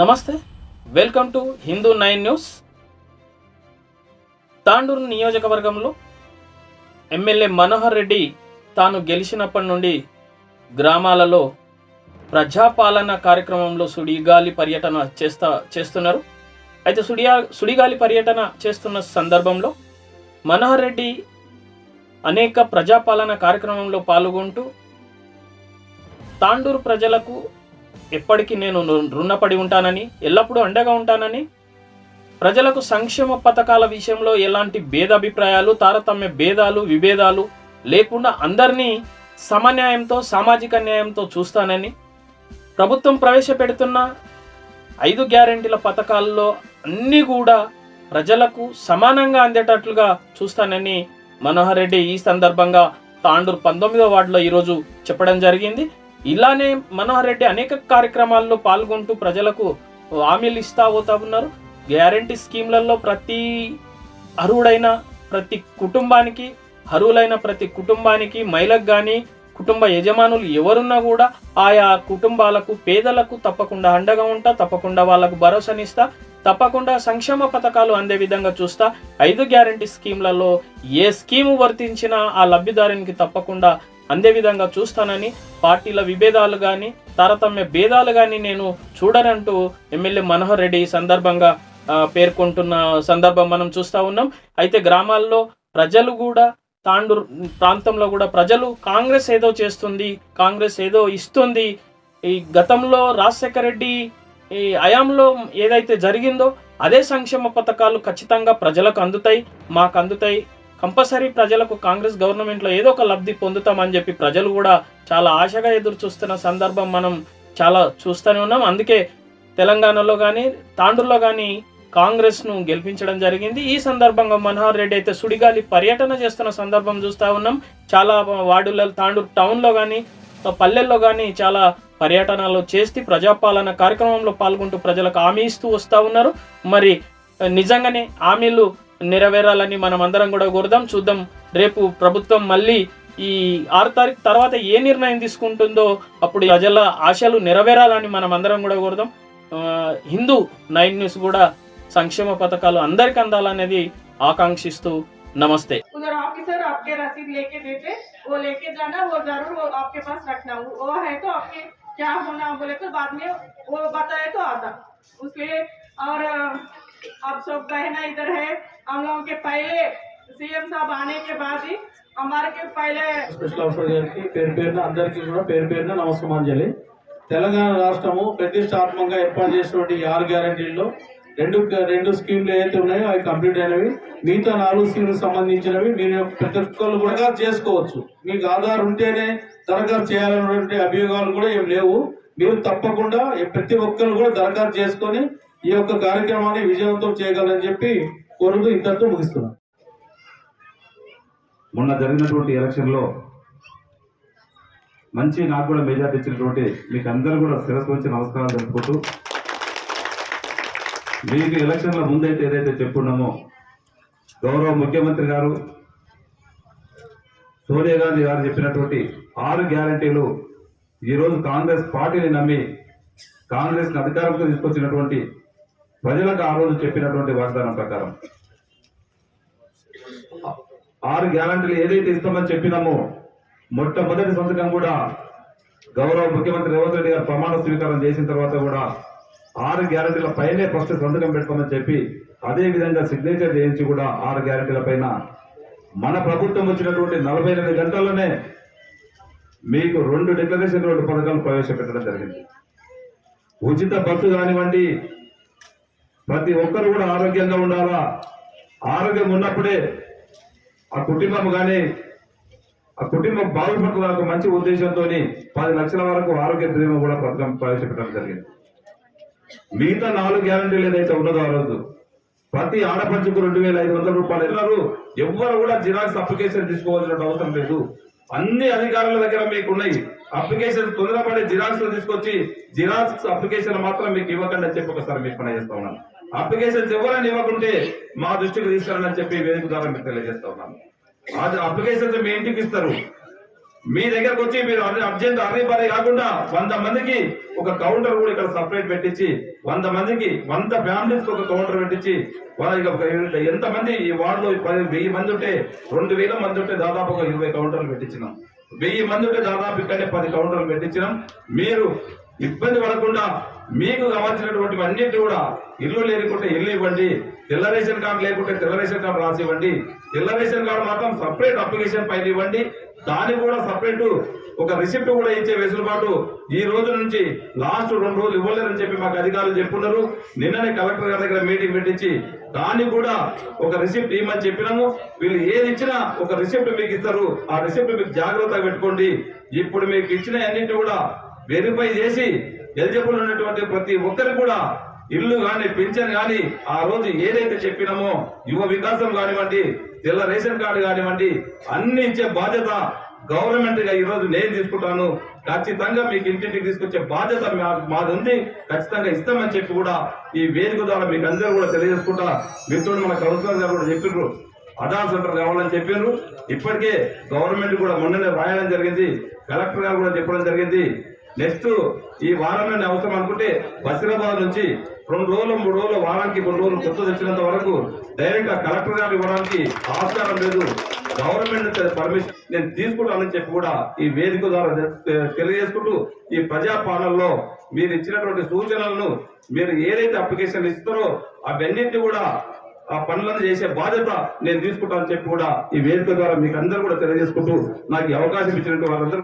నమస్తే welcome to Hindu nine news. Tandur నియోజకవర్గంలో MLA Manohar Reddy తాను గెలిచినప్పటి నుండి గ్రామాలలో ప్రజాపాలన కార్యక్రమంలో సుడిగాలి పర్యటన చేస్తా చేస్తున్నారు. అయితే సుడియా సుడిగాలి పర్యటన చేస్తున్న సందర్భంలో మనోహర్ రెడ్డి అనేక ప్రజాపాలన కార్యక్రమంలో పాల్గొంటూ తాండూరు ప్రజలకు ఎప్పటికీ నేను రుణపడి ఉంటానని ఎల్లప్పుడూ అండగా ఉంటానని? ప్రజలకు సంక్షేమ పథకాల విషయంలో ఎలాంటి భేదాభిప్రాయాలు తారతమ్య భేదాలు విభేదాలు లేకుండా అందరినీ సమన్యాయంతో సామాజిక న్యాయంతో చూస్తానని? ప్రభుత్వం ప్రవేశపెడుతున్న ఐదు గ్యారెంటీల పథకాల్లో అన్నీ కూడా ప్రజలకు సమానంగా అందేటట్లుగా చూస్తానని మనోహర్ రెడ్డి ఈ సందర్భంగా తాండూరు పంతొమ్మిదో వార్డులో ఈరోజు చెప్పడం జరిగింది. ఇలానే మనోహర్ రెడ్డి అనేక కార్యక్రమాల్లో పాల్గొంటూ ప్రజలకు హామీలు ఇస్తా పోతా ఉన్నారు. గ్యారంటీ స్కీమ్లలో ప్రతి అర్హుడైన ప్రతి కుటుంబానికి అర్హులైన ప్రతి కుటుంబానికి మహిళకు కానీ కుటుంబ యజమానులు ఎవరున్నా కూడా ఆయా కుటుంబాలకు పేదలకు తప్పకుండా అండగా ఉంటా తప్పకుండా వాళ్ళకు భరోసానిస్తా తప్పకుండా సంక్షేమ పథకాలు అందే విధంగా చూస్తా ఐదు గ్యారంటీ స్కీమ్లలో ఏ స్కీము వర్తించినా ఆ లబ్ధిదారునికి తప్పకుండా అందే విధంగా చూస్తానని పార్టీల విభేదాలు కానీ తారతమ్య భేదాలు కానీ నేను చూడనంటూ ఎమ్మెల్యే మనోహర్ రెడ్డి ఈ సందర్భంగా పేర్కొంటున్న సందర్భం మనం చూస్తా ఉన్నాం. అయితే గ్రామాల్లో ప్రజలు కూడా తాండు ప్రాంతంలో కూడా ప్రజలు కాంగ్రెస్ ఏదో చేస్తుంది కాంగ్రెస్ ఏదో ఇస్తుంది. ఈ గతంలో రాజశేఖర రెడ్డి ఈ అయాంలో ఏదైతే జరిగిందో అదే సంక్షేమ పథకాలు ఖచ్చితంగా ప్రజలకు అందుతాయి మాకు అందుతాయి. కంపల్సరీ ప్రజలకు కాంగ్రెస్ గవర్నమెంట్లో ఏదో ఒక లబ్ధి పొందుతామని చెప్పి ప్రజలు కూడా చాలా ఆశగా ఎదురు చూస్తున్న సందర్భం మనం చాలా చూస్తూనే ఉన్నాం. అందుకే తెలంగాణలో కానీ తాండూరులో కానీ కాంగ్రెస్ను గెలిపించడం జరిగింది. ఈ సందర్భంగా మనోహర్ రెడ్డి అయితే సుడిగాలి పర్యటన చేస్తున్న సందర్భం చూస్తూ ఉన్నాం. చాలా వార్డులలో తాండూరు టౌన్లో కానీ పల్లెల్లో కానీ చాలా పర్యటనలు చేసి ప్రజాపాలన కార్యక్రమంలో పాల్గొంటూ ప్రజలకు హామీ ఇస్తూ వస్తూ ఉన్నారు. మరి నిజంగానే హామీలు నెరవేరాలని మనం అందరం కూడా కోరుదాం చూద్దాం రేపు ప్రభుత్వం మళ్ళీ ఈ ఆరు తారీఖు తర్వాత ఏ నిర్ణయం తీసుకుంటుందో అప్పుడు ప్రజల ఆశలు నెరవేరాలని మనం అందరం కూడా కోరుదాం ఆ, హిందూ నైన్ న్యూస్ కూడా సంక్షేమ పథకాలు అందరికి అందాలనేది ఆకాంక్షిస్తూ నమస్తే उधर ऑफिसर आपके रसीद लेके देते वो लेके जाना वो जरूर वो आपके पास रखना वो वो है तो आपके क्या होना बोले तो बाद में वो बताए तो आता उसके और अब सब कहना इधर है हम लोगों के पहले सीएम साहब आने के बाद ही हमारे के पहले స్పెషల్ ఆఫీసర్ గారికి పేరు పేరున అందరికీ కూడా పేరు పేరున నమస్కారాంజలి తెలంగాణ రాష్ట్రము ప్రతిష్టాత్మకంగా ఏర్పాటు చేసినటువంటి ఈ ఆరు గ్యారంటీల్లో రెండు రెండు స్కీమ్లు ఏవైతే ఉన్నాయో అవి కంప్లీట్ అయినవి మిగతా నాలుగు స్కీమ్లకు సంబంధించినవి మీరు ప్రతి ఒక్కరు కూడా దరఖాస్తు చేసుకోవచ్చు మీకు ఆధార్ ఉంటేనే దరఖాస్తు చేయాలన్నటువంటి అభియోగాలు కూడా ఏం లేవు మీరు తప్పకుండా ప్రతి ఒక్కరు కూడా దరఖాస్తు చేసుకొని ఈ యొక్క కార్యక్రమాన్ని విజయవంతం చేయగలరని చెప్పి కోరుతూ ఇంతటితో ముగిస్తున్నాను మొన్న జరిగినటువంటి ఎలక్షన్లో మంచి నాకు కూడా మెజార్టీ ఇచ్చినటువంటి మీకు అందరూ కూడా శిరస్సు వచ్చి నమస్కారాలు జరుపుకుంటూ మీకు ఎలక్షన్ల ముందైతే ఏదైతే చెప్పున్నామో గౌరవ ముఖ్యమంత్రి గారు సోనియా గాంధీ గారు చెప్పినటువంటి ఆరు గ్యారంటీలు ఈరోజు కాంగ్రెస్ పార్టీని నమ్మి కాంగ్రెస్ అధికారంతో తీసుకొచ్చినటువంటి ప్రజలకు ఆ రోజు చెప్పినటువంటి వాగ్దానం ప్రకారం. ఆరు గ్యారంటీలు ఏదైతే ఇస్తామని చెప్పినామో మొట్టమొదటి సంతకం కూడా గౌరవ ముఖ్యమంత్రి రేవంత్ రెడ్డి గారు ప్రమాణ స్వీకారం చేసిన తర్వాత కూడా ఆరు గ్యారంటీల పైనే ఫస్ట్ సంతకం పెడతామని చెప్పి అదే విధంగా సిగ్నేచర్ చేయించి కూడా ఆరు గ్యారంటీల పైన మన ప్రభుత్వం వచ్చినటువంటి నలభై ఎనిమిది గంటల్లోనే మీకు రెండు డిక్లరేషన్ రెండు పథకాలు ప్రవేశపెట్టడం జరిగింది. ఉచిత బస్సు కానివ్వండి ప్రతి ఒక్కరు కూడా ఆరోగ్యంగా ఉండాలా? ఆరోగ్యం ఉన్నప్పుడే ఆ కుటుంబం కానీ ఆ కుటుంబం బాగుపడుతుంది ఒక మంచి ఉద్దేశంతో పది లక్షల వరకు ఆరోగ్య బీమా కూడా పథకం ప్రవేశపెట్టడం జరిగింది. మిగతా నాలుగు గ్యారంటీలు ఏదైతే ఉన్నదో ఆ రోజు ప్రతి ఆడపంచుకు రెండు వేల ఐదు వందల రూపాయలు వెళ్ళారు ఎవ్వరు కూడా జిరాక్స్ అప్లికేషన్ తీసుకోవాల్సిన అవసరం లేదు. అన్ని అధికారుల దగ్గర మీకు ఉన్నాయి అప్లికేషన్ తొందరపడి జిరాక్స్ తీసుకొచ్చి జిరాక్స్ అప్లికేషన్ మాత్రం మీకు ఇవ్వకండి అని చెప్పి ఒకసారి మీకు పని చేస్తా ఉన్నాను. అప్లికేషన్స్ ఎవరైనా ఇవ్వకుంటే మా దృష్టికి తీసుకురండి అని చెప్పి వేదిక ద్వారా మీకు తెలియజేస్తా ఉన్నాను అది అప్లికేషన్స్ మీ ఇంటికి ఇస్తారు. మీ దగ్గరకు వచ్చి మీరు అర్జెంట్ అర్రీ పని కాకుండా వంద మందికి ఒక కౌంటర్ కూడా ఇక్కడ సపరేట్ పెట్టించి వంద మందికి వంద ఫ్యామిలీస్ ఒక కౌంటర్ పెట్టించి వాళ్ళకి ఎంత మంది ఈ వార్డులో పది వెయ్యి మంది ఉంటే రెండు వేల మంది ఉంటే దాదాపు ఒక ఇరవై కౌంటర్లు పెట్టించినాం. వెయ్యి మంది ఉంటే దాదాపు ఇక్కడే పది కౌంటర్లు పెట్టించినాం. మీరు ఇబ్బంది పడకుండా మీకు కావాల్సినటువంటి అన్నిటి కూడా ఇల్లు లేకుంటే ఇల్లు ఇవ్వండి తెల్ల రేషన్ కార్డు లేకుంటే తెల్ల రేషన్ కార్డు రాసి ఇవ్వండి తెల్ల రేషన్ కార్డు మాత్రం సపరేట్ అప్లికేషన్ పైన ఇవ్వండి దానికి కూడా సపరేట్ ఒక రిసిప్ట్ కూడా ఇచ్చే వెసులుబాటు ఈ రోజు నుంచి లాస్ట్ రెండు రోజులు ఇవ్వలేరని చెప్పి మాకు అధికారులు చెప్పున్నారు. నిన్ననే కలెక్టర్ గారి దగ్గర మీటింగ్ పెట్టించి దాన్ని కూడా ఒక రిసిప్ట్ ఇవ్వమని చెప్పినాము. వీళ్ళు ఏది ఇచ్చినా ఒక రిసిప్ట్ మీకు ఇస్తారు. ఆ రిసిప్ట్ మీకు జాగ్రత్తగా పెట్టుకోండి. ఇప్పుడు మీకు ఇచ్చిన అన్నింటి కూడా వెరిఫై చేసి ఎలిజిబుల్ ఉన్నటువంటి ప్రతి ఒక్కరికి కూడా ఇల్లు గాని పింఛన్ గాని ఆ రోజు ఏదైతే చెప్పినామో యువ వికాసం కానివ్వండి తెల్ల రేషన్ కార్డు కానివ్వండి అన్ని ఇచ్చే బాధ్యత గవర్నమెంట్గా ఈ రోజు నేను తీసుకుంటాను. ఖచ్చితంగా మీకు ఇంటింటికి తీసుకొచ్చే బాధ్యత మా- మాది ఉంది ఖచ్చితంగా ఇస్తామని చెప్పి కూడా ఈ వేదిక ద్వారా మీకు అందరూ కూడా తెలియజేసుకుంటా. మిత్రుడు మన కౌన్సిలర్ గారు కూడా చెప్పిండ్రు అడాన్ సెంటర్ కావాలని చెప్పారు ఇప్పటికే గవర్నమెంట్ కూడా మొన్ననే రాయడం జరిగింది. కలెక్టర్ గారు కూడా చెప్పడం జరిగింది. నెక్స్ట్ ఈ వారంలోనే అవసరం అనుకుంటే బసిరాబాద్ నుంచి రెండు రోజులు మూడు రోజులు వారానికి కొన్ని రోజులు కొత్త తెచ్చినంత వరకు డైరెక్ట్గా కలెక్టర్ గారు ఇవ్వడానికి ఆస్కారం లేదు. గవర్నమెంట్ పర్మిషన్ నేను తీసుకుంటానని చెప్పి కూడా ఈ వేదిక ద్వారా తెలియజేసుకుంటూ ఈ ప్రజాపాలనలో మీరు ఇచ్చినటువంటి సూచనలను మీరు ఏదైతే అప్లికేషన్ ఇస్తారో అవన్నింటినీ కూడా ఆ పనులను చేసే బాధ్యత నేను తీసుకుంటానని చెప్పి కూడా ఈ వేదిక ద్వారా మీకు అందరూ కూడా తెలియజేసుకుంటూ నాకు ఈ అవకాశం ఇచ్చినట్టు వాళ్ళందరూ